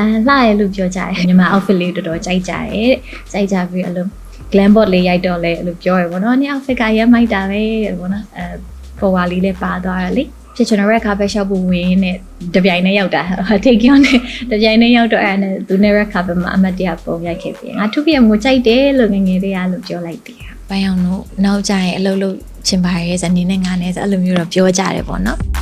အဲလှရဲလို့ပြောကြတယ်ညီမ outfit လေးတော်တော်ကြိုက်ကြတယ်ကြိုက်ကြပြီးအဲ့လို glam board လေးရိုက်တော့လဲအဲ့လိုပြောရပေါ့နော်။ဒီ outfit ကရမ်းမိုက်တာပဲပေါ့နော်။အဲပေါ်ဝါလေးလည်းပါသွားတယ်လေ။ဖြစ်ကျွန်တော်ရဲ့ carpet shop ကိုဝင်နဲ့တပြိုင်နဲ့ရောက်တာ take on နဲ့တပြိုင်နဲ့ရောက်တော့အဲ့နဲ့သူနဲ့ red carpet မှာအမတ်တရပုံရိုက်ခဲ့ပြီ။ငါထုပြမို့ကြိုက်တယ်လို့ငယ်ငယ်လေးကလို့ပြောလိုက်တယ်။ဘိုင်အောင်တို့နောက်ကြရင်အလုပ်လုပ်ချင်ပါရဲ့ဇနီးနဲ့ငါနဲ့ဆိုအဲ့လိုမျိုးတော့ပြောကြတယ်ပေါ့နော်။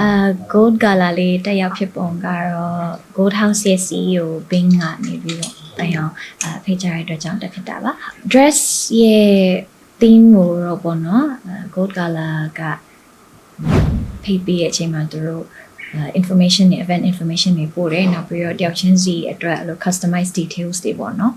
အာ gold color လေးတက်ရောက်ဖြစ်ပုံကတော့ gold house ရဲ့ CEO Bing ကနေပြီးတော့တိုင်အောင်အာဖိတ်ကြားရတဲ့အတွက်ကြောင့်တက်ဖြစ်တာပါ dress ရဲ့ theme ကိုတော့ပေါ့နော်အာ gold color ကဖိတ်ပြီးရဲ့အချိန်မှာသူတို့အာ information တွေ event information တွေပို့တယ်နောက်ပြီးတော့တယောက်ချင်းစီအတွက်အဲ့လို customize details တွေပေါ့နော်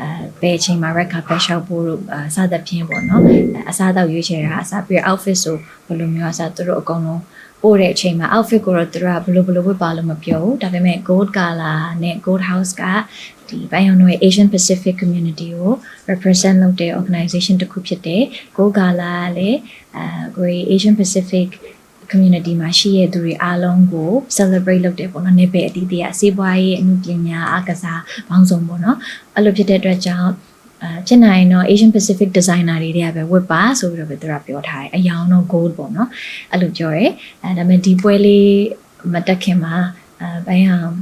အဲဘယ်အချိန်မှာ red carpet shop ပို့လို့အာစသဖြင့်ပေါ့နော်အဲအစားအသောက်ရွေးချယ်တာအစားပြီးတော့ outfit ဆိုဘယ်လိုမျိုးအစားသူတို့အကုန်လုံးပို့တဲ့အချိန်မှာ outfit ကိုတော့သူတို့ကဘယ်လိုဘယ်လိုဝတ်ပါလို့မပြောဘူးဒါပေမဲ့ gold color နဲ့ gold house ကဒီဘိုင်ယွန်တို့ရဲ့ Asian Pacific community ကို represent လုပ်တဲ့ organization တစ်ခုဖြစ်တယ် gold color ကလည်းအဲကိုရီ Asian Pacific community မှာရှိရတဲ့သူတွေအားလုံးကို celebrate လုပ်တယ်ပေါ့နော်။နေပယ်အတီးတီးအစီးပွားရေးအမှုပညာအားကစားပေါင်းစုံပေါ့နော်။အဲ့လိုဖြစ်တဲ့အတွက်ကြောင့်အဲဖြစ်နိုင်ရင်တော့ Asian Pacific designer တွေတွေကပဲဝတ်ပါဆိုပြီးတော့ပဲသူကပြောထားတယ်။အယောင်တော့ gold ပေါ့နော်။အဲ့လိုပြောရဲ။အဲဒါပေမဲ့ဒီပွဲလေးမတက်ခင်မှာအဲဘိုင်းအောင်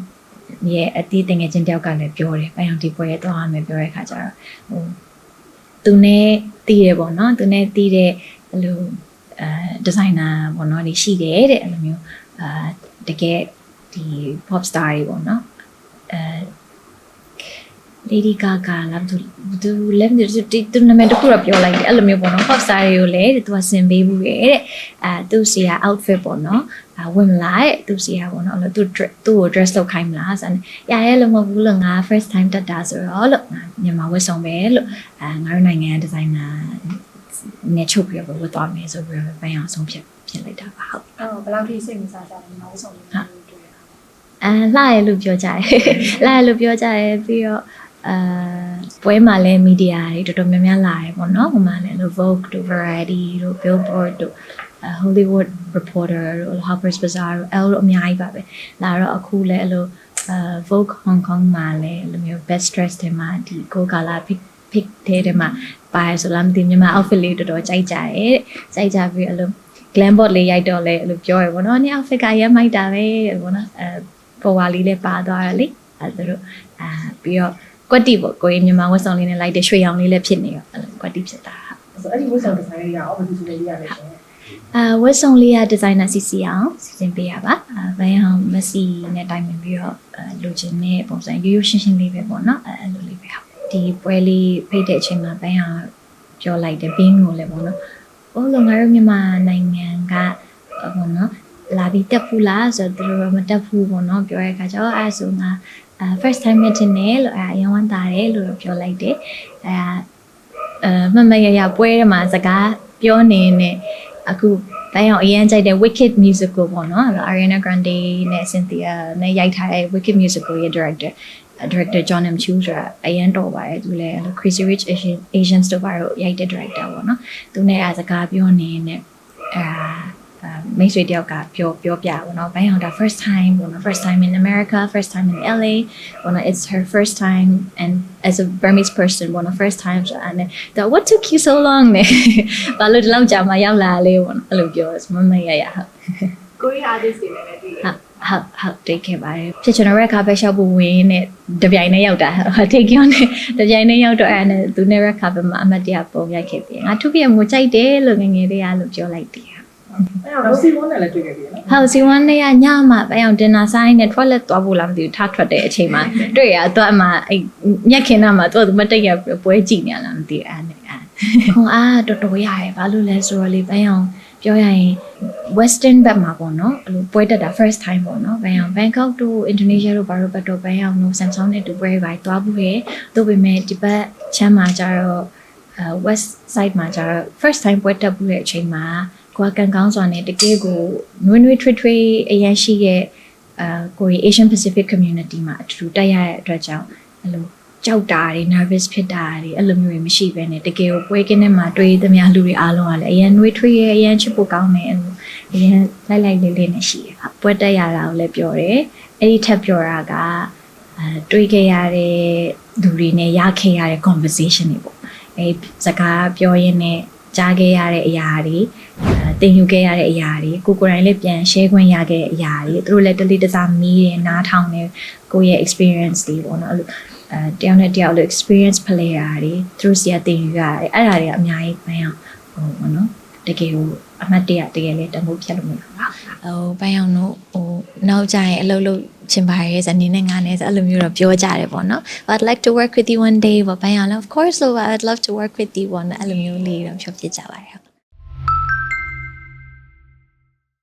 ရဲ့အတီးတင်ငယ်ချင်းတယောက်ကလည်းပြောတယ်။ဘိုင်းအောင်ဒီပွဲရဲ့တော့အမယ်ပြောတဲ့ခါကျတော့ဟိုသူနဲ့တီးတယ်ပေါ့နော်။သူနဲ့တီးတဲ့အဲ့လို အဲဒီဇိုင်နာပေါ့နော်ဒီရှိတယ်တဲ့အဲ့လိုမျိုးအာတကယ်ဒီ pop star တွေပေါ့နော်အဲ Lady Gaga လားသူသူလည်းမသိဘူးသူသူနာမည်တစ်ခုတော့ပြောလိုက်တယ်အဲ့လိုမျိုးပေါ့နော် pop star တွေကိုလည်းသူကဆင်ပေးဘူးရဲ့တဲ့အဲသူစီက outfit ပေါ့နော်အဝင်မလာတဲ့သူစီကပေါ့နော်အဲ့လိုသူသူ့ကို dress လုပ်ခိုင်းမလားဆိုတော့ရရဲလို့မဟုတ်ဘူးလို့ငါ first time တက်တာဆိုတော့လို့ငါမြန်မာဝတ်ဆောင်ပဲလို့အဲငါတို့နိုင်ငံဒီဇိုင် နာနဲ့ချုပ်ပြီးတော့ဝတ်သွားမယ်ဆိုပြီးတော့ပန်းအောင်ဆုံးဖြတ်ဖြစ်လိုက်တာပါဟုတ်အဲ့တော့ဘယ်လောက်ထိစိတ်ဝင်စားကြလဲမဟုတ်ဆုံးလို့တွေ့ရအောင်အဲလှရဲလို့ပြောကြတယ်လှရဲလို့ပြောကြတယ်ပြီးတော့အာပွဲမှာလည်းမီဒီယာတွေတော်တော်များများလာတယ်ပေါ့နော်ဟိုမှာလည်းလို့ Vogue တို့ Variety တို့ Billboard တို့ Hollywood Reporter တို့ Harper's Bazaar တို့အဲ့လိုအများကြီးပါပဲလာတော့အခုလည်းအဲ့လိုအာ Vogue Hong Kong မှာလည်းအဲ့လိုမျိုး best dress တွေမှာဒီ Go Gala pick pick တဲ့မှာပါတယ်ဆိုလားမသိဘူးမြန်မာ outfit လေးတော်တော်ကြိုက်ကြတယ်ကြိုက်ကြပြီးအဲ့လို glam board လေးရိုက်တော့လဲအဲ့လိုပြောရပေါ့နော်။ဒီ outfit ကရမ်းမိုက်တာပဲပေါ့နော်။အဲပေါ်ဝါလေးလည်းပါသွားတယ်လေ။အဲသူတို့အာပြီးတော့ကွက်တီပေါ့ကိုရင်မြန်မာဝတ်ဆောင်လေးနဲ့လိုက်တဲ့ရွှေရောင်လေးလည်းဖြစ်နေရောအဲ့လိုကွက်တီဖြစ်တာဆိုအဲ့ဒီဝတ်ဆောင်ဒီဇိုင်းလေးကအော်ဘယ်သူဆိုလေးရလဲရှင်။အာဝတ်ဆောင်လေးကဒီဇိုင်နာစီစီအောင်စီစဉ်ပေးရပါ။အာဘန်အောင်မက်ဆီနဲ့တိုင်ပင်ပြီးတော့အဲလိုချင်တဲ့ပုံစံရိုးရိုးရှင်းရှင်းလေးပဲပေါ့နော်။အဲအဲ့လိုလေးပဲဟုတ်။ ဒီပွဲလေးဖိတ်တဲ့အချိန်မှာဘန်အောင်ပြောလိုက်တယ်ဘင်းကိုလည်းပေါ့နော်။ဟိုလိုငါတို့မြန်မာနိုင်ငံကပေါ့နော်။လာပြီးတက်ဖူးလားဆိုတော့သူတို့မတက်ဖူးပေါ့နော်ပြောရတဲ့အခါကျတော့အဲဆိုငါအဲ first time meeting နဲ့လို့အဲအရင်ဝမ်းတာတယ်လို့တော့ပြောလိုက်တယ်အဲအဲမမရရပွဲထဲမှာစကားပြောနေနေအခုတိုင်းအောင်အရင်ကြိုက်တဲ့ Wicked musical ပေါ့နော် Ariana Grande နဲ့ Cynthia နဲ့ရိုက်ထားတဲ့ Wicked musical ရဲ့ director director John M. Chu ဆိုတာအရင်တော့ပါတယ်သူလည်း Crazy Rich Asian Asians တို့ဘာလို့ရိုက်တဲ့ director ပေါ့နော်သူနဲ့အစကားပြောနေနေအာမိတ်ဆွေတယောက်ကပြောပြောပြပါတော့ဘိုင်းအောင်ဒါ first time ပေါ့နော် first time in America first time in LA ပေါ့နော် it's her first time and as a Burmese person ပေါ့နော် first time ဆိုတာနဲ့ the what took you so long နဲ့ဘာလို့ဒီလောက်ကြာမှရောက်လာလဲပေါ့နော်အဲ့လိုပြောမမရရဟုတ် ကိုရီးယား artist တွေလည်းတွေ့တယ် ဟုတ်ဟုတ်ဟုတ်တိတ်ခဲ့ပါတယ်ဖြစ်ကျွန်တော်ရဲ့ carpet shop ကိုဝင်နဲ့တပြိုင်နဲ့ရောက်တာတိတ်ကြောနဲ့တပြိုင်နဲ့ရောက်တော့အဲ့နဲ့သူနဲ့ red carpet မှာအမတ်တရပုံရိုက်ခဲ့ပြီငါထုပြမို့ကြိုက်တယ်လို့ငယ်ငယ်လေးကလို့ပြောလိုက်တယ်အဲ့တော့စီဝန်းနဲ့လည်းတွေ့ခဲ့ပြီနော်ဟုတ်စီဝမ်းနဲ့ကညမှာပဲအောင် dinner ဆိုင်နဲ့ toilet သွားဖို့လားမသိဘူးထားထွက်တဲ့အချိန်မှာတွေ့ရတော့အမှအဲ့ညက်ခင်းတာမှာသူကမတိတ်ရပွဲကြည့်နေရလားမသိဘူးအဲ့နဲ့အဲ့ဟိုအားတော်တော်ရတယ်ဘာလို့လဲဆိုတော့လေဘယ်အောင်ပြောရရင် western ဘက်မှာပေါ့နော်အဲ့လိုပွဲတက်တာ first time ပေါ့နော်ဘယ်အောင် Bangkok တို့ Indonesia တို့ဘာလို့ဘက်တော့ဘယ်အောင်လို့ Samsung နဲ့တူပွဲပဲသွားဘူးရဲ့သို့ပေမဲ့ဒီဘက်ချမ်းမှာကြတော့အဲ west side မှာကြတော့ first time ပွဲတက်ဘူးတဲ့အချိန်မှာကိုကကန်ကောင်းစွာနဲ့တကယ်ကိုနွေးနွေးထွေးထွေးအရန်ရှိရဲ့အာကိုရီ Asian Pacific Community မှာအတူတူတက်ရတဲ့အတွက်ကြောင့်အဲ့လိုကြောက်တာတွေ nervous ဖြစ်တာတွေအဲ့လိုမျိုးတွေမရှိဘဲနဲ့တကယ်ကိုပွဲကင်းထဲမှာတွေ့သမျှလူတွေအားလုံးကလည်းအရန်နှွေးထွေးရအရန်ချစ်ဖို့ကောင်းတယ်အဲ့လို အရန်လိုက်လိုက်လေးလေးနဲ့ရှိတယ်ဟာပွဲတက်ရတာကိုလည်းပြောတယ်အဲ့ဒီထက်ပြောတာကအဲတွေးခဲ့ရတဲ့လူတွေနဲ့ရခဲ့ရတဲ့ conversation တွေပေါ့အဲစကားပြောရင်းနဲ့ကြားခဲ့ရတဲ့အရာတွေအဲတင်ယူခဲ့ရတဲ့အရာတွေကိုကိုယ်တိုင်လည်းပြန် share ခွင့်ရခဲ့တဲ့အရာတွေသူတို့လည်းတလိတစားမီးတယ်နားထောင်တယ်ကိုယ့်ရဲ့ experience တွေပေါ့နော်အဲ့လိုအဲတယောက်နဲ့တယောက်လို့ experience player တွေသူတို့စီကတင်ယူရတယ်အဲ့ဒါတွေကအများကြီးပဲအောင်ဟိုဘောနော် တကယ်ကိုအမှတ်တရတကယ်လည်းတမိုးဖြတ်လို့မရဘူးဟိုဘိုင်အောင်တို့ဟိုနောက်ကြရင်အလုပ်လုပ်ချင်ပါရဲ့ဇနီးနဲ့ငါနဲ့ဆိုအဲ့လိုမျိုးတော့ပြောကြတယ်ပေါ့နော် I'd like to work with you one day ပေါ့ဘိုင်အောင်လည်း of course so I'd love to work with you one အဲ့လိုမျိုးလေးတော့ဖြောပြကြပါတယ်